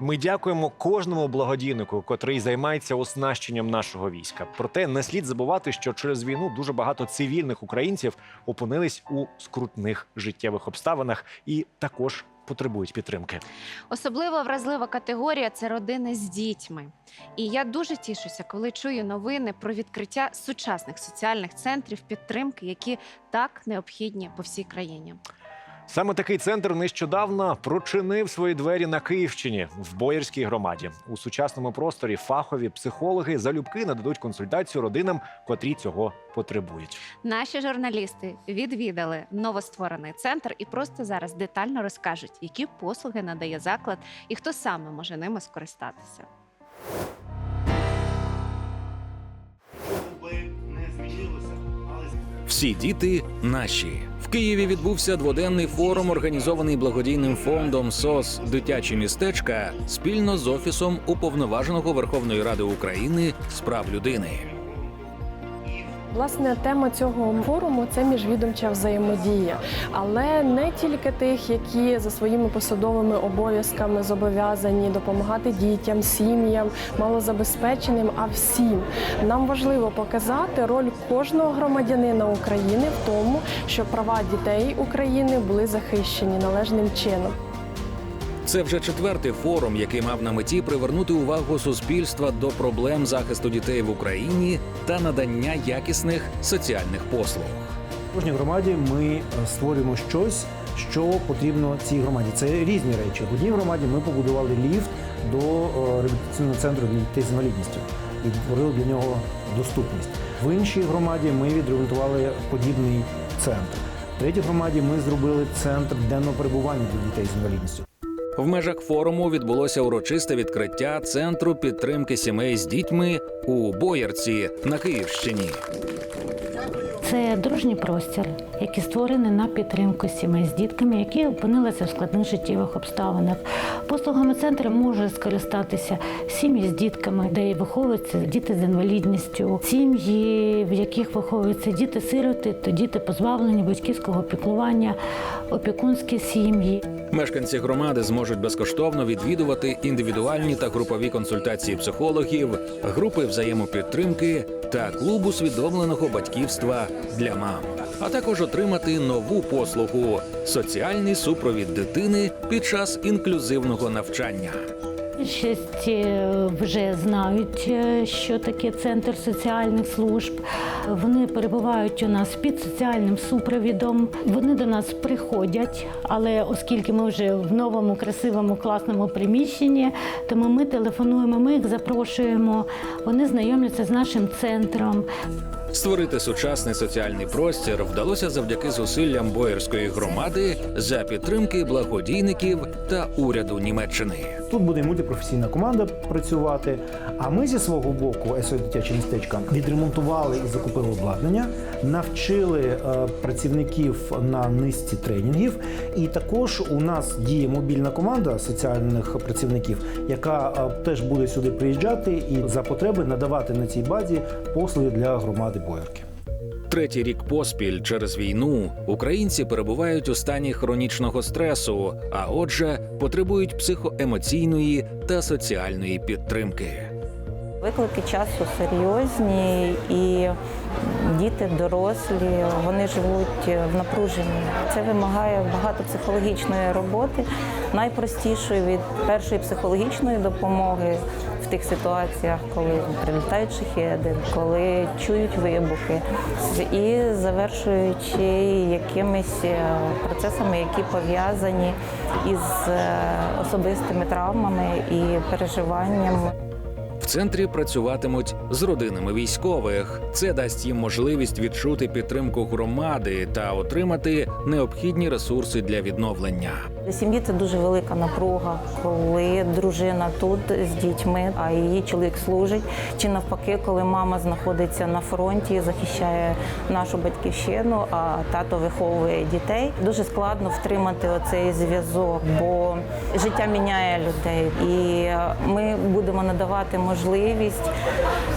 Ми дякуємо кожному благодійнику, котрий займається оснащенням нашого війська. Проте не слід забувати, що через війну дуже багато цивільних українців опинились у скрутних життєвих обставинах і також потребують підтримки. Особливо вразлива категорія це родини з дітьми. І я дуже тішуся, коли чую новини про відкриття сучасних соціальних центрів підтримки, які так необхідні по всій країні. Саме такий центр нещодавно прочинив свої двері на Київщині в Боярській громаді. У сучасному просторі фахові психологи залюбки нададуть консультацію родинам, котрі цього потребують. Наші журналісти відвідали новостворений центр і просто зараз детально розкажуть, які послуги надає заклад і хто саме може ними скористатися. Всі діти наші. Києві відбувся дводенний форум, організований благодійним фондом СОС Дитячі містечка спільно з офісом уповноваженого Верховної Ради України з прав людини. Власне, тема цього форуму це міжвідомча взаємодія, але не тільки тих, які за своїми посадовими обов'язками зобов'язані допомагати дітям, сім'ям, малозабезпеченим, а всім. Нам важливо показати роль кожного громадянина України в тому, щоб права дітей України були захищені належним чином. Це вже четвертий форум, який мав на меті привернути увагу суспільства до проблем захисту дітей в Україні та надання якісних соціальних послуг. В кожній громаді ми е, створюємо щось, що потрібно цій громаді. Це різні речі. В одній громаді ми побудували ліфт до е, реабілітаційного центру для дітей з інвалідністю і створили для нього доступність. В іншій громаді ми відремонтували подібний центр. В третій громаді ми зробили центр денного перебування для дітей з інвалідністю. В межах форуму відбулося урочисте відкриття центру підтримки сімей з дітьми у Боярці на Київщині. Це дружній простір, який створений на підтримку сімей з дітками, які опинилися в складних життєвих обставинах. Послугами центру може скористатися сім'ї з дітками, де виховуються діти з інвалідністю, сім'ї, в яких виховуються діти-сироти, то діти позбавлені батьківського піклування, опікунські сім'ї. Мешканці громади зможуть безкоштовно відвідувати індивідуальні та групові консультації психологів, групи взаємопідтримки та клуб усвідомленого батьківства для мам, а також отримати нову послугу соціальний супровід дитини під час інклюзивного навчання. Більшість е, вже знають, е, що таке центр соціальних служб. Вони перебувають у нас під соціальним супровідом. Вони до нас приходять, але оскільки ми вже в новому, красивому, класному приміщенні, тому ми телефонуємо, ми їх запрошуємо. Вони знайомляться з нашим центром. Створити сучасний соціальний простір вдалося завдяки зусиллям боярської громади за підтримки благодійників та уряду Німеччини. Тут буде мультипрофесійна команда працювати. А ми зі свого боку, СО дитяче містечка, відремонтували і закупили обладнання, навчили е, працівників на низці тренінгів. І також у нас діє мобільна команда соціальних працівників, яка е, теж буде сюди приїжджати і за потреби надавати на цій базі послуги для громади Боярки. Третій рік поспіль через війну українці перебувають у стані хронічного стресу, а отже, потребують психоемоційної та соціальної підтримки. Виклики часу серйозні і діти, дорослі, вони живуть в напруженні. Це вимагає багато психологічної роботи, найпростішої від першої психологічної допомоги в тих ситуаціях, коли прилітають шахеди, коли чують вибухи, і завершуючи якимись е, процесами, які пов'язані із е, особистими травмами і переживаннями. В центрі працюватимуть з родинами військових. Це дасть їм можливість відчути підтримку громади та отримати необхідні ресурси для відновлення. Для сім'ї це дуже велика напруга, коли дружина тут з дітьми, а її чоловік служить. Чи навпаки, коли мама знаходиться на фронті, захищає нашу батьківщину, а тато виховує дітей. Дуже складно втримати оцей зв'язок, бо життя міняє людей, і ми будемо надавати можливість можливість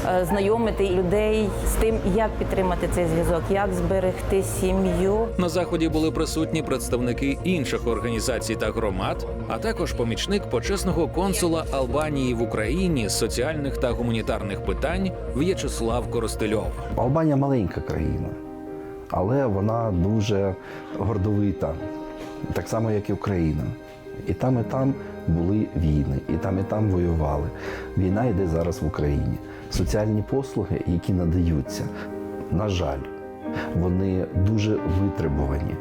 е, знайомити людей з тим, як підтримати цей зв'язок, як зберегти сім'ю. На заході були присутні представники інших організацій та громад, а також помічник почесного консула Албанії в Україні з соціальних та гуманітарних питань В'ячеслав Коростельов. Албанія маленька країна, але вона дуже гордовита, так само, як і Україна. І там, і там були війни, і там, і там воювали. Війна йде зараз в Україні. Соціальні послуги, які надаються, на жаль, вони дуже витребувані.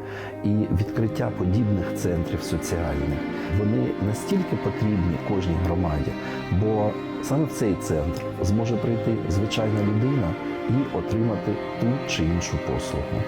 І відкриття подібних центрів соціальних вони настільки потрібні кожній громаді, бо саме в цей центр зможе прийти звичайна людина і отримати ту чи іншу послугу.